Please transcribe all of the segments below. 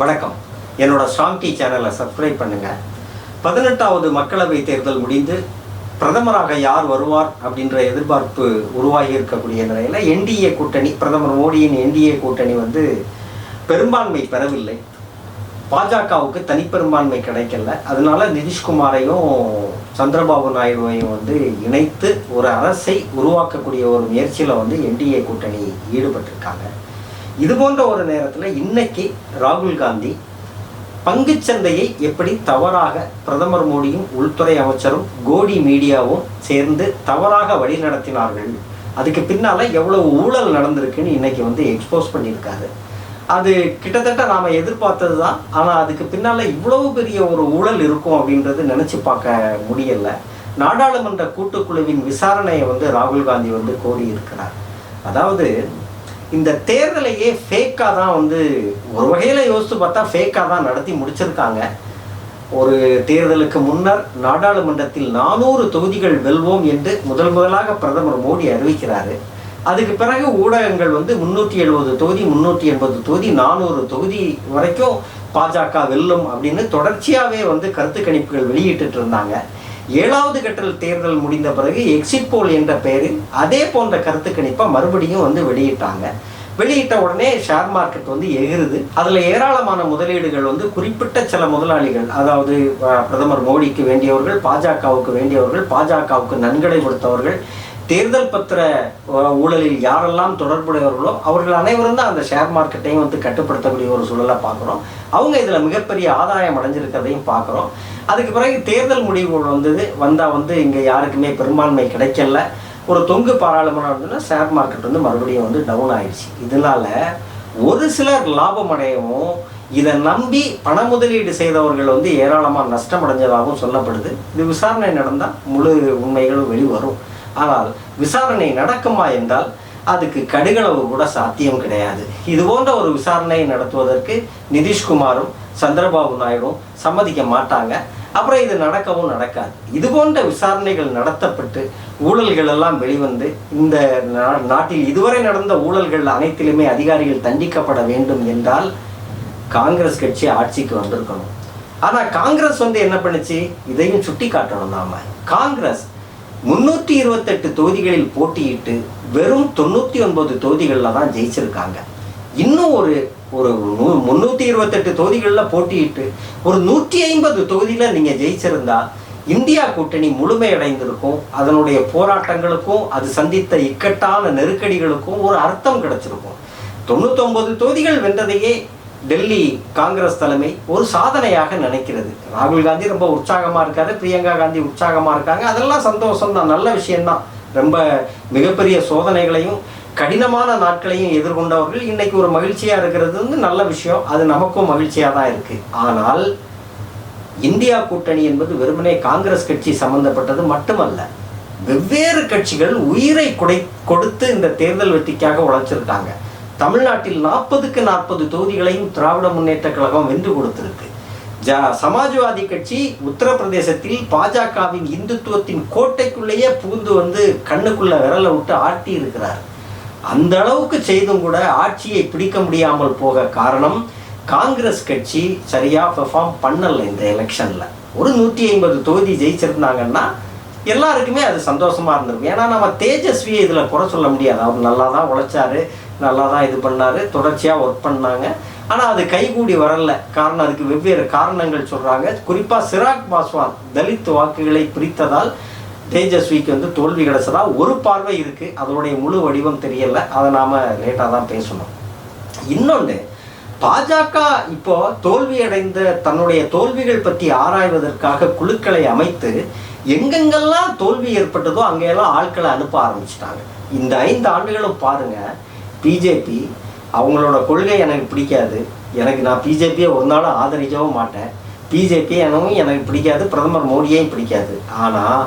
வணக்கம். என்னோட strong D சேனலை சப்ஸ்கிரைப் பண்ணுங்க. பதினெட்டாவது மக்களவை தேர்தல் முடிந்து பிரதமராக யார் வருவார் அப்படின்ற எதிர்பார்ப்பு உருவாகி இருக்கக்கூடிய நிலையில் என்டிஏ கூட்டணி பிரதமர் மோடியின் என்டிஏ கூட்டணி வந்து பெரும்பான்மை பெறவில்லை. பாஜகவுக்கு தனிப்பெரும்பான்மை கிடைக்கல. அதனால நிதிஷ்குமாரையும் சந்திரபாபு நாயுடுவையும் வந்து இணைத்து ஒரு அரசை உருவாக்கக்கூடிய ஒரு முயற்சியில் வந்து என்டிஏ கூட்டணி ஈடுபட்டிருக்காங்க. இது போன்ற ஒரு நேரத்தில் இன்னைக்கு ராகுல் காந்தி பங்குச்சந்தையை எப்படி தவறாக பிரதமர் மோடியும் உள்துறை அமைச்சரும் கோடி மீடியாவும் சேர்ந்து தவறாக வழி நடத்தினார்கள் அதுக்கு பின்னால் எவ்வளவு ஊழல் நடந்திருக்குன்னு இன்னைக்கு வந்து எக்ஸ்போஸ் பண்ணியிருக்காரு. அது கிட்டத்தட்ட நாம எதிர்பார்த்தது தான் ஆனால் அதுக்கு பின்னால் இவ்வளவு பெரிய ஒரு ஊழல் இருக்கும் அப்படின்றது நினச்சி பார்க்க முடியல. நாடாளுமன்ற கூட்டுக்குழுவின் விசாரணையை வந்து ராகுல் காந்தி வந்து கோரியிருக்கிறார். அதாவது இந்த தேர்தலையே ஃபேக்காக தான் வந்து ஒரு வகையில் யோசித்து பார்த்தா ஃபேக்காக தான் நடத்தி முடிச்சிருக்காங்க. ஒரு தேர்தலுக்கு முன்னர் நாடாளுமன்றத்தில் நானூறு தொகுதிகள் வெல்வோம் என்று முதல் முதலாக பிரதமர் மோடி அறிவிக்கிறாரு. அதுக்கு பிறகு ஊடகங்கள் வந்து முன்னூற்றி எழுபது தொகுதி முன்னூற்றி எண்பது தொகுதி நானூறு தொகுதி வரைக்கும் பாஜக வெல்லும் அப்படின்னு தொடர்ச்சியாகவே வந்து கருத்து கணிப்புகள் வெளியிட்டு இருந்தாங்க. ஏழாவது கட்ட தேர்தல் முடிந்த பிறகு எக்ஸிட் போல் என்ற பெயரில் அதே போன்ற கருத்து கணிப்பை மறுபடியும் வந்து வெளியிட்டாங்க. வெளியிட்ட உடனே ஷேர் மார்க்கெட் வந்து எகிருது. அதில் ஏராளமான முதலீடுகள் வந்து குறிப்பிட்ட சில முதலாளிகள் அதாவது பிரதமர் மோடிக்கு வேண்டியவர்கள் பாஜகவுக்கு வேண்டியவர்கள் பாஜகவுக்கு நன்கொடை கொடுத்தவர்கள் தேர்தல் பத்திர ஊழலில் யாரெல்லாம் தொடர்புடையவர்களோ அவர்கள் அனைவரும் தான் அந்த ஷேர் மார்க்கெட்டையும் வந்து கட்டுப்படுத்தக்கூடிய ஒரு சூழலை பார்க்குறோம். அவங்க இதில் மிகப்பெரிய ஆதாயம் அடைஞ்சிருக்கிறதையும் பார்க்குறோம். அதுக்கு பிறகு தேர்தல் முடிவுகள் வந்தது. வந்தால் வந்து இங்கே யாருக்குமே பெரும்பான்மை கிடைக்கல. ஒரு தொங்கு பாராளுமன்றம் இருந்ததுன்னா ஷேர் மார்க்கெட் வந்து மறுபடியும் வந்து டவுன் ஆயிடுச்சு. இதனால ஒரு சிலர் லாபம் அடையவும் இதை நம்பி பண முதலீடு செய்தவர்கள் வந்து ஏராளமாக நஷ்டம் அடைஞ்சதாகவும் சொல்லப்படுது. இது விசாரணை நடந்தால் முழு உண்மைகளும் வெளிவரும். ஆனால் விசாரணை நடக்குமா என்றால் அதுக்கு கடுகளவு கூட சாத்தியம் கிடையாது. இது போன்ற ஒரு விசாரணையை நடத்துவதற்கு நிதிஷ்குமாரும் சந்திரபாபு நாயுடும் சம்மதிக்க மாட்டாங்க. அப்புறம் இது நடக்கவும் நடக்காது. இது போன்ற விசாரணைகள் நடத்தப்பட்டு ஊழல்கள் எல்லாம் வெளிவந்து இந்த நா- நாட்டில் இதுவரை நடந்த ஊழல்கள் அனைத்திலுமே அதிகாரிகள் தண்டிக்கப்பட வேண்டும் என்றால் காங்கிரஸ் கட்சி ஆட்சிக்கு வந்திருக்கணும். ஆனால் காங்கிரஸ் வந்து என்ன பண்ணுச்சு? இதையும் சுட்டி காட்டணும் நாம. காங்கிரஸ் முன்னூற்றி இருபத்தெட்டு தொகுதிகளில் போட்டியிட்டு வெறும் தொண்ணூற்றி ஒன்பது தொகுதிகளில் தான் ஜெயிச்சிருக்காங்க. இன்னும் ஒரு ஒரு நூ- முன்னூத்தி இருபத்தெட்டு தொகுதிகளில் போட்டியிட்டு ஒரு நூற்றி ஐம்பது தொகுதியில் நீங்கள் ஜெயிச்சிருந்தா இந்தியா கூட்டணி முழுமையடைந்திருக்கும். அதனுடைய போராட்டங்களுக்கும் அது சந்தித்த இக்கட்டான நெருக்கடிகளுக்கும் ஒரு அர்த்தம் கிடைச்சிருக்கும். தொண்ணூத்தொன்பது தொகுதிகள் வென்றதையே டெல்லி காங்கிரஸ் தலைமை ஒரு சாதனையாக நினைக்கிறது. ராகுல் காந்தி ரொம்ப உற்சாகமாக இருக்காரு பிரியங்கா காந்தி உற்சாகமாக இருக்காங்க. அதெல்லாம் சந்தோஷம் தான் நல்ல விஷயம்தான். ரொம்ப மிகப்பெரிய சோதனைகளையும் கடினமான நாட்களையும் எதிர்கொண்டவர்கள் இன்னைக்கு ஒரு மகிழ்ச்சியா இருக்கிறது வந்து நல்ல விஷயம். அது நமக்கும் மகிழ்ச்சியா தான் இருக்கு. ஆனால் இந்தியா கூட்டணி என்பது வெறுமனே காங்கிரஸ் கட்சி சம்பந்தப்பட்டது மட்டுமல்ல வெவ்வேறு கட்சிகள் உயிரை கொடை கொடுத்து இந்த தேர்தல் வெற்றிக்காக உழைச்சிருக்காங்க. தமிழ்நாட்டில் நாற்பதுக்கு நாற்பது தொகுதிகளையும் திராவிட முன்னேற்ற கழகம் வென்று கொடுத்திருக்கு. ஜ சமாஜ்வாதி கட்சி உத்தரப்பிரதேசத்தில் பாஜகவின் இந்துத்துவத்தின் கோட்டைக்குள்ளேயே புகுந்து வந்து கண்ணுக்குள்ள விரலை விட்டு ஆட்டி இருக்கிறார் அந்த அளவுக்கு செய்தும் கூட ஆட்சியை பிடிக்க முடியாமல் போக காரணம் காங்கிரஸ் கட்சி சரியாக பெர்ஃபார்ம் பண்ணலை இந்த எலெக்ஷனில் ஒரு நூற்றி ஐம்பது தொகுதி ஜெயிச்சிருந்தாங்கன்னா எல்லாருக்குமே அது சந்தோஷமாக இருந்திருக்கும். ஏன்னா நம்ம தேஜஸ்வியை இதில் குறை சொல்ல முடியாது. அவர் நல்லா தான் உழைச்சாரு நல்லா தான் இது பண்ணாரு தொடர்ச்சியாக ஒர்க் பண்ணாங்க. ஆனால் அது கைகூடி வரல. காரணம் அதுக்கு வெவ்வேறு காரணங்கள் சொல்கிறாங்க குறிப்பாக சிராக் பாஸ்வான் தலித் வாக்குகளை பிரித்ததால் தேஜஸ்விக்கு வந்து தோல்வி கிடைச்சதா ஒரு பார்வை இருக்கு. அதனுடைய முழு வடிவம் தெரியல. அதை நாம லேட்டாக தான் பேசணும். இன்னொன்று பாஜக இப்போ தோல்வியடைந்த தன்னுடைய தோல்விகள் பற்றி ஆராய்வதற்காக குழுக்களை அமைத்து எங்கெங்கெல்லாம் தோல்வி ஏற்பட்டதோ அங்கெல்லாம் ஆட்களை அனுப்ப ஆரம்பிச்சிட்டாங்க. இந்த ஐந்து ஆண்டுகளும் பாருங்க பிஜேபி அவங்களோட கொள்கை எனக்கு பிடிக்காது. எனக்கு நான் பிஜேபியை ஒரு நாளும் ஆதரிக்கவும் மாட்டேன். பிஜேபி எனவும் எனக்கு பிடிக்காது. பிரதமர் மோடியையும் பிடிக்காது. ஆனால்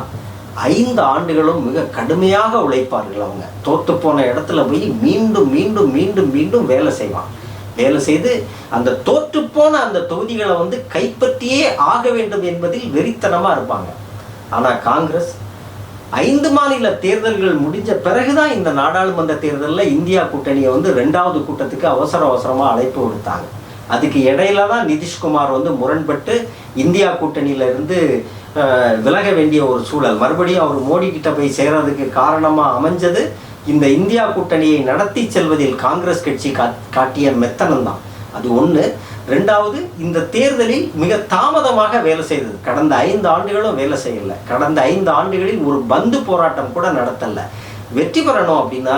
ஐந்து ஆண்டுகளும் மிக கடுமையாக உழைப்பார்கள் அவங்க. தோத்து போன இடத்துல போய் மீண்டும் மீண்டும் மீண்டும் மீண்டும் வேலை செய்வான். வேலை செய்து அந்த தோற்று போன அந்த தொகுதிகளை வந்து கைப்பற்றியே ஆக வேண்டும் என்பதில் வெறித்தனமாக இருப்பாங்க. ஆனால் காங்கிரஸ் ஐந்து மாநில தேர்தல்கள் முடிஞ்ச பிறகுதான் இந்த நாடாளுமன்ற தேர்தலில் இந்தியா கூட்டணியை வந்து ரெண்டாவது கூட்டத்துக்கு அவசர அவசரமாக அழைப்பு விடுத்தாங்க. அதுக்கு இடையில தான் நிதிஷ்குமார் வந்து முரண்பட்டு இந்தியா கூட்டணியிலிருந்து விலக வேண்டிய ஒரு சூழல். மறுபடியும் அவர் மோடி கிட்ட போய் சேர்றதுக்கு காரணமாக அமைஞ்சது இந்த இந்தியா கூட்டணியை நடத்தி செல்வதில் காங்கிரஸ் கட்சி காட்டிய மெத்தனம் தான். அது ஒன்று ரெண்டாவது இந்த தேர்தலில் மிக தாமதமாக வேலை செய்தது. கடந்த ஐந்து ஆண்டுகளும் வேலை செய்யல. கடந்த ஐந்து ஆண்டுகளில் ஒரு பந்து போராட்டம் கூட நடத்தலை. வெற்றி பெறணும் அப்படின்னா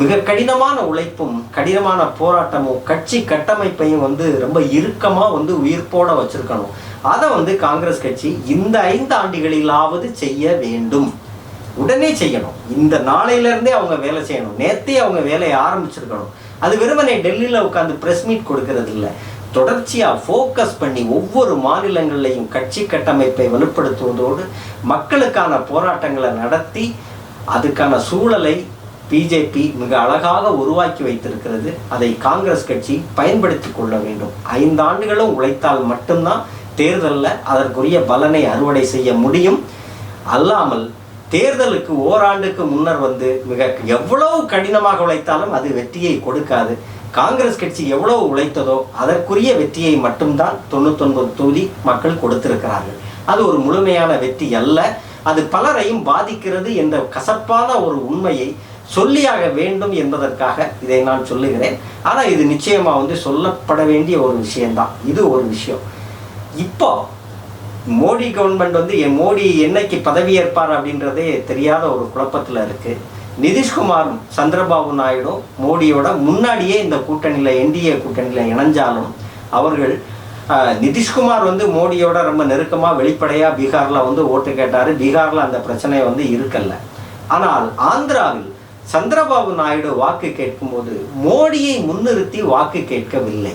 மிக கடினமான உழைப்பும் கடினமான போராட்டமும் கட்சி கட்டமைப்பையும் வந்து ரொம்ப இறுக்கமாக வந்து உயிர்ப்போட வச்சிருக்கணும். அதை வந்து காங்கிரஸ் கட்சி இந்த ஐந்து ஆண்டுகளிலாவது செய்ய வேண்டும். உடனே செய்யணும். இந்த நாளையிலேருந்தே அவங்க வேலை செய்யணும். நேத்தே அவங்க வேலையை ஆரம்பிச்சிருக்கணும். அது வெறுமனே டெல்லியில் உட்காந்து ப்ரெஸ் மீட் கொடுக்கறது இல்லை தொடர்ச்சியாக ஃபோக்கஸ் பண்ணி ஒவ்வொரு மாநிலங்களிலையும் கட்சி கட்டமைப்பை வலுப்படுத்துவதோடு மக்களுக்கான போராட்டங்களை நடத்தி அதுக்கான சூழலை பிஜேபி மிக அழகாக உருவாக்கி வைத்திருக்கிறது. அதை காங்கிரஸ் கட்சி பயன்படுத்தி கொள்ள வேண்டும். ஐந்து ஆண்டுகளும் உழைத்தால் மட்டும்தான் தேர்தலில் அதற்குரிய பலனை அறுவடை செய்ய முடியும். அல்லாமல் தேர்தலுக்கு ஓராண்டுக்கு முன்னர் வந்து மிக எவ்வளவு கடினமாக உழைத்தாலும் அது வெற்றியை கொடுக்காது. காங்கிரஸ் கட்சி எவ்வளவு உழைத்ததோ அதற்குரிய வெற்றியை மட்டும்தான் தொண்ணூத்தொன்பது தொகுதி மக்கள் கொடுத்திருக்கிறார்கள். அது ஒரு முழுமையான வெற்றி அல்ல. அது பலரையும் பாதிக்கிறது என்ற கசப்பான ஒரு உண்மையை சொல்லியாக வேண்டும் என்பதற்காக இதை நான் சொல்லுகிறேன். ஆனால் இது நிச்சயமாக வந்து சொல்லப்பட வேண்டிய ஒரு விஷயம்தான். இது ஒரு விஷயம். இப்போ மோடி கவர்மெண்ட் வந்து என் மோடி என்னைக்கு பதவியேற்பார் அப்படின்றதே தெரியாத ஒரு குழப்பத்தில் இருக்குது நிதிஷ்குமாரும் சந்திரபாபு நாயுடும் மோடியோட முன்னாடியே இந்த கூட்டணியில் என்டிஏ கூட்டணியில் இணைஞ்சாலும் அவர்கள் நிதிஷ்குமார் வந்து மோடியோட ரொம்ப நெருக்கமாக வெளிப்படையாக பீகாரில் வந்து ஓட்டு கேட்டார். பீகாரில் அந்த பிரச்சனை வந்து இருக்கல்ல. ஆனால் ஆந்திராவில் சந்திரபாபு நாயுடு வாக்கு கேட்கும்போது மோடியை முன்னிறுத்தி வாக்கு கேட்கவில்லை.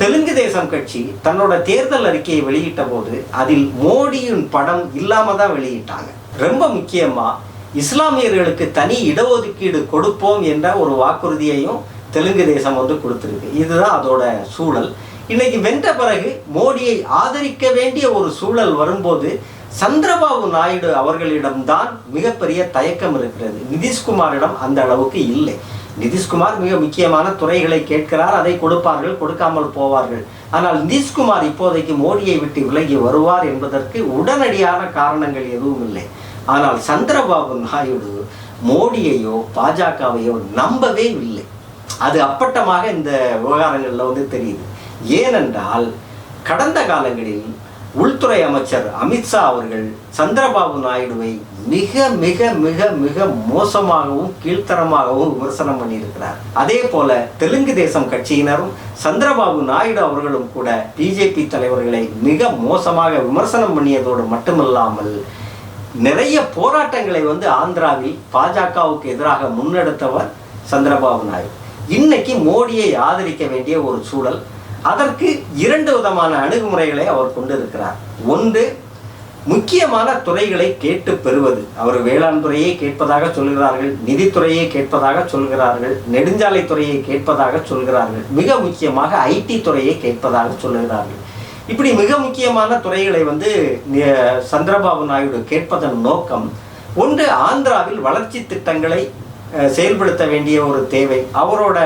தெலுங்கு தேசம் கட்சி தன்னோட தேர்தல் அறிக்கையை வெளியிட்ட போது அதில் மோடியின் படம் இல்லாம தான் வெளியிட்டாங்க. ரொம்ப முக்கியமா இஸ்லாமியர்களுக்கு தனி இடஒதுக்கீடு கொடுப்போம் என்ற ஒரு வாக்குறுதியையும் தெலுங்கு தேசம் வந்து கொடுத்துருக்கு. இதுதான் அதோட சூழல். இன்னைக்கு வென்ற பிறகு மோடியை ஆதரிக்க வேண்டிய ஒரு சூழல் வரும்போது சந்திரபாபு நாயுடு அவர்களிடம்தான் மிகப்பெரிய தயக்கம் இருக்கிறது. நிதிஷ்குமாரிடம் அந்த அளவுக்கு இல்லை. நிதிஷ்குமார் மிக முக்கியமான துறைகளை கேட்கிறார் அதை கொடுப்பார்கள் கொடுக்காமல் போவார்கள். ஆனால் நிதிஷ்குமார் இப்போதைக்கு மோடியை விட்டு விலகி வருவார் என்பதற்கு உடனடியான காரணங்கள் எதுவும் இல்லை. ஆனால் சந்திரபாபு நாயுடு மோடியையோ பாஜகவையோ நம்பவே இல்லை. அது அப்பட்டமாக இந்த விவகாரங்களில் வந்து தெரியுது. ஏனென்றால் கடந்த காலங்களில் உள்துறை அமைச்சர் அமித்ஷா அவர்கள் சந்திரபாபு நாயுடுவை மிக மிக மிக மிக மோசமாகவும் கீழ்த்தரமாகவும் விமர்சனம் பண்ணியிருக்கிறார். அதே போல தெலுங்கு தேசம் கட்சியினரும் சந்திரபாபு நாயுடு அவர்களும் கூட பிஜேபி தலைவர்களை மிக மோசமாக விமர்சனம் பண்ணியதோடு மட்டுமல்லாமல் நிறைய போராட்டங்களை வந்து ஆந்திராவில் பாஜகவுக்கு எதிராக முன்னெடுத்தவர் சந்திரபாபு நாயுடு. இன்னைக்கு மோடியை ஆதரிக்க வேண்டிய ஒரு சூழல் அதற்கு இரண்டு விதமான அணுகுமுறைகளை அவர் கொண்டிருக்கிறார். ஒன்று முக்கியமான துறைகளை கேட்டு பெறுவது. அவர் வேளாண் துறையை கேட்பதாக சொல்கிறார்கள் நிதித்துறையை கேட்பதாக சொல்கிறார்கள் நெடுஞ்சாலை துறையை கேட்பதாக சொல்கிறார்கள் மிக முக்கியமாக ஐடி துறையை கேட்பதாக சொல்கிறார்கள். இப்படி மிக முக்கியமான துறைகளை வந்து சந்திரபாபு நாயுடு கேட்பதன் நோக்கம் ஒன்று ஆந்திராவில் வளர்ச்சி திட்டங்களை செயல்படுத்த வேண்டிய ஒரு தேவை. அவரோட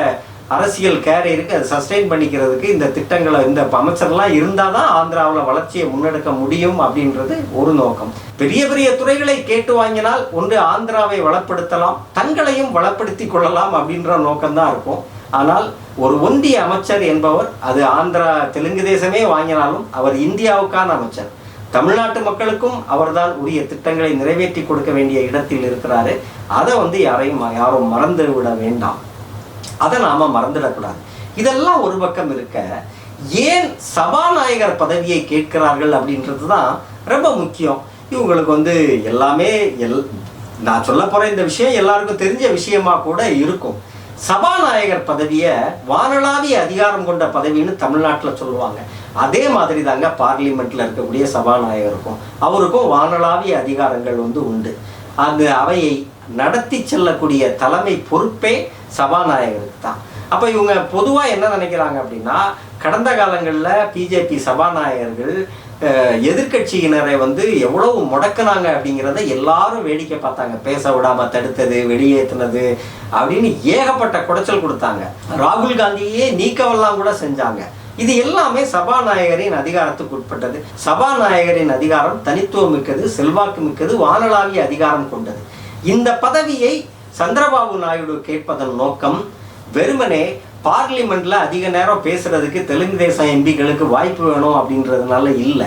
அரசியல் கேரியருக்கு அதை சஸ்டெயின் பண்ணிக்கிறதுக்கு இந்த திட்டங்களை இந்த அமைச்சர்லாம் இருந்தால் தான் ஆந்திராவில் வளர்ச்சியை முன்னெடுக்க முடியும் அப்படின்றது ஒரு நோக்கம். பெரிய பெரிய துறைகளை கேட்டு வாங்கினால் ஒன்று ஆந்திராவை வளப்படுத்தலாம் தங்களையும் வளப்படுத்தி கொள்ளலாம் அப்படின்ற நோக்கம்தான் இருக்கும். ஆனால் ஒரு ஒன்றிய அமைச்சர் என்பவர் அது ஆந்திரா தெலுங்கு தேசமே வாங்கினாலும் அவர் இந்தியாவுக்கான அமைச்சர். தமிழ்நாட்டு மக்களுக்கும் அவர்தான் உரிய திட்டங்களை நிறைவேற்றி கொடுக்க வேண்டிய இடத்தில் இருக்கிறாரு. அதை வந்து யாரையும் யாரும் மறந்து விட வேண்டாம். அதை நாம மறந்துடக்கூடாது. இதெல்லாம் ஒரு பக்கம் இருக்க ஏன் சபாநாயகர் பதவியை கேட்கிறார்கள் அப்படின்றது தான் ரொம்ப முக்கியம். இவங்களுக்கு வந்து எல்லாமே எல் நான் சொல்ல போகிற இந்த விஷயம் எல்லாருக்கும் தெரிஞ்ச விஷயமா கூட இருக்கும். சபாநாயகர் பதவியை வானளாவிய அதிகாரம் கொண்ட பதவின்னு தமிழ்நாட்டில் சொல்லுவாங்க. அதே மாதிரி தாங்க பார்லிமெண்ட்டில் இருக்கக்கூடிய சபாநாயகருக்கும் அவருக்கும் வானளாவிய அதிகாரங்கள் வந்து உண்டு. அந்த அவையை நடத்தி செல்லக்கூடிய தலைமை பொறுப்பே சபாநாயகருக்கு தான். அப்போ இவங்க பொதுவாக என்ன நினைக்கிறாங்க அப்படின்னா கடந்த காலங்களில் பிஜேபி சபாநாயகர்கள் எதிர்கட்சியினரை எதிர்க்கட்சியினரை வந்து எவ்வளவு முடக்குனாங்க அப்படிங்கிறத எல்லாரும் வேடிக்கை பார்த்தாங்க. பேச விடாம தடுத்தது வெளியேற்றினது அப்படின்னு ஏகப்பட்ட குடைச்சல் கொடுத்தாங்க. ராகுல் காந்தியே நீக்கவெல்லாம் கூட செஞ்சாங்க. இது எல்லாமே சபாநாயகரின் அதிகாரத்துக்கு உட்பட்டது. சபாநாயகரின் அதிகாரம் தனித்துவம் மிக்கது செல்வாக்கு மிக்கது வானளாவிய அதிகாரம் கொண்டது. இந்த பதவியை சந்திரபாபு நாயுடு கேட்பதன் நோக்கம் வெறுமனே பார்லிமெண்ட்ல அதிக நேரம் பேசுறதுக்கு தெலுங்கு தேசம் எம்பிகளுக்கு வாய்ப்பு வேணும் அப்படின்றதுனால இல்லை.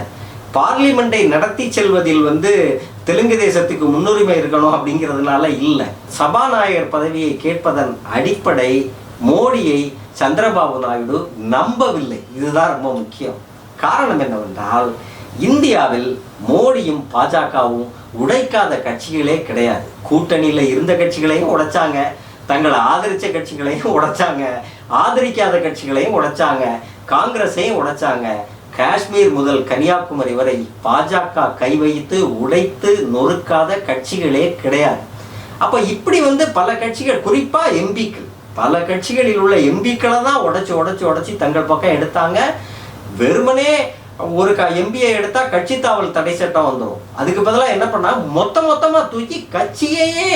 பார்லிமெண்டை நடத்தி செல்வதில் வந்து தெலுங்கு தேசத்துக்கு முன்னுரிமை இருக்கணும் அப்படிங்கிறதுனால இல்லை. சபாநாயகர் பதவியை கேட்பதன் அடிப்படை மோடியை சந்திரபாபு நாயுடு நம்பவில்லை. இதுதான் ரொம்ப முக்கியம். காரணம் என்னவென்றால் இந்தியாவில் மோடியும் பாஜகவும் உடைக்காத கட்சிகளே கிடையாது. கூட்டணியில இருந்த கட்சிகளையும் உடைச்சாங்க. தங்களை ஆதரிச்ச கட்சிகளையும் உடைச்சாங்க. ஆதரிக்காத கட்சிகளையும் உடைச்சாங்க. காங்கிரஸையும் உடைச்சாங்க. காஷ்மீர் முதல் கன்னியாகுமரி வரை பாஜக கை வைத்து உடைத்து நொறுக்காத கட்சிகளே கிடையாது. அப்போ இப்படி வந்து பல கட்சிகள் குறிப்பாக எம்பிக்கள் பல கட்சிகளில் உள்ள எம்பிக்களை தான் உடைச்சு உடைச்சு உடச்சி தங்கள் பக்கம் எடுத்தாங்க. வெறுமனே ஒரு க எம்பிஏ எடுத்தால் கட்சி தாவல் தடை சட்டம் வந்துடும் அதுக்கு பதிலாக என்ன பண்ணால் மொத்த மொத்தமாக தூக்கி கட்சியையே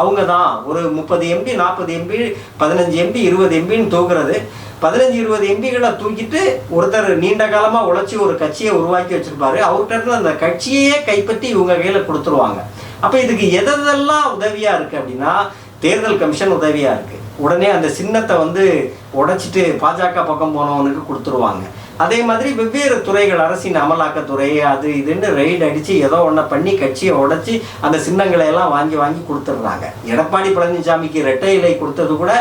அவங்க தான் ஒரு முப்பது எம்பி நாற்பது எம்பி பதினஞ்சு எம்பி இருபது எம்பின்னு தூக்குறது. பதினஞ்சு இருபது எம்பிகளை தூக்கிட்டு ஒருத்தர் நீண்ட காலமாக உழைச்சி ஒரு கட்சியை உருவாக்கி வச்சுருப்பாரு. அவர்கிட்ட அந்த கட்சியையே கைப்பற்றி இவங்க கையில் கொடுத்துருவாங்க. அப்போ இதுக்கு எதெல்லாம் உதவியாக இருக்குது அப்படின்னா தேர்தல் கமிஷன் உதவியாக இருக்குது உடனே அந்த சின்னத்தை வந்து உடைச்சிட்டு பாஜக பக்கம் போனவனுக்கு கொடுத்துருவாங்க. அதே மாதிரி வெவ்வேறு துறைகள் அரசின் அமலாக்கத்துறை அது இதுன்னு ரெய்டு அடித்து ஏதோ ஒன்றை பண்ணி கட்சியை உடச்சி அந்த சின்னங்களை எல்லாம் வாங்கி வாங்கி கொடுத்துட்றாங்க. எடப்பாடி பழனிசாமிக்கு ரெட்டை இலை கொடுத்தது கூட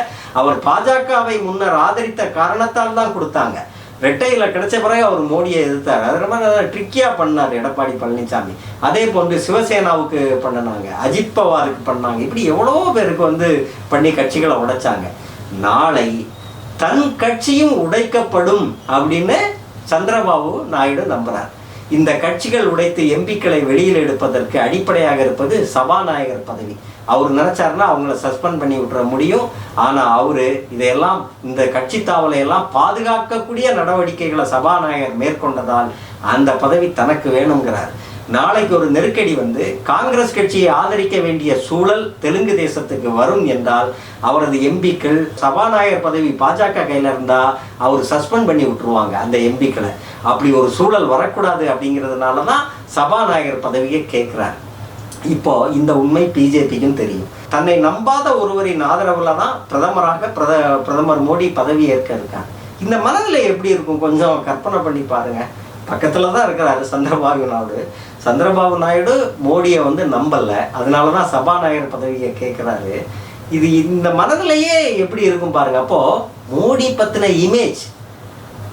அவர் பாஜகவை முன்னர் ஆதரித்த காரணத்தால் தான் கொடுத்தாங்க. ரெட்டையில் கிடைச்ச பிறகு அவர் மோடியை எதிர்த்தார். அது ரொம்ப ட்ரிக்கியாக பண்ணார் எடப்பாடி பழனிசாமி. அதே போன்று சிவசேனாவுக்கு பண்ணினாங்க அஜித் பவாருக்கு பண்ணாங்க இப்படி எவ்வளோ பேருக்கு வந்து பண்ணி கட்சிகளை உடைச்சாங்க. நாளை தன் கட்சியும் உடைக்கப்படும் அப்படின்னு சந்திரபாபு நாயுடு நம்புறார். இந்த கட்சிகள் உடைத்து எம்பிக்களை வெளியில் எடுப்பதற்கு அடிப்படையாக இருப்பது சபாநாயகர் பதவி. அவர் நினைச்சாருன்னா அவங்கள சஸ்பெண்ட் பண்ணி விட்டுற முடியும். ஆனா அவரு இதையெல்லாம் இந்த கட்சி தாவலை எல்லாம் பாதுகாக்கக்கூடிய நடவடிக்கைகளை சபாநாயகர் மேற்கொண்டதால் அந்த பதவி தனக்கு வேணுங்கிறார். நாளைக்கு ஒரு நெருக்கடி வந்து காங்கிரஸ் கட்சியை ஆதரிக்க வேண்டிய சூழல் தெலுங்கு தேசத்துக்கு வரும் என்றால் அவரது எம்பிக்கள் சபாநாயகர் பதவி பாஜக கையில இருந்தா அவர் சஸ்பெண்ட் பண்ணி விட்டுருவாங்க அந்த எம்பிக்களை. அப்படி ஒரு சூழல் வரக்கூடாது அப்படிங்கிறதுனால தான் சபாநாயகர் பதவியை கேட்குறாரு. இப்போ இந்த உண்மை பிஜேபிக்கும் தெரியும். தன்னை நம்பாத ஒருவரின் ஆதரவுல தான் பிரதமராக பிரத பிரதமர் மோடி பதவி ஏற்க இருக்காங்க இந்த மனநிலை எப்படி இருக்கும்? கொஞ்சம் கற்பனை பண்ணி பாருங்க. பக்கத்துல தான் இருக்கிறாரு சந்திரபாபு நாயுடு. சந்திரபாபு நாயுடு மோடியை வந்து நம்பல. அதனால தான் சபாநாயகர் பதவியை கேட்குறாரு இது இந்த மனநிலையே எப்படி இருக்கும் பாருங்க. அப்போ மோடி பத்தின இமேஜ்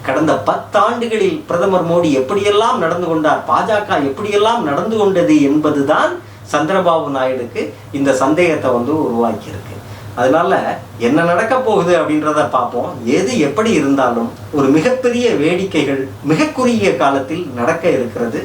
கடந்த பத்தாண்டுகளில் பிரதமர் மோடி எப்படியெல்லாம் நடந்து கொண்டார் பாஜக எப்படியெல்லாம் நடந்து கொண்டது என்பதுதான் சந்திரபாபு நாயுடுக்கு இந்த சந்தேகத்தை வந்து உருவாக்கியிருக்கு. அதனால என்ன நடக்க போகுது அப்படின்றத பார்ப்போம். எது எப்படி இருந்தாலும் ஒரு மிகப்பெரிய வேடிக்கைகள் மிக குறுகிய காலத்தில் நடக்க இருக்கிறது.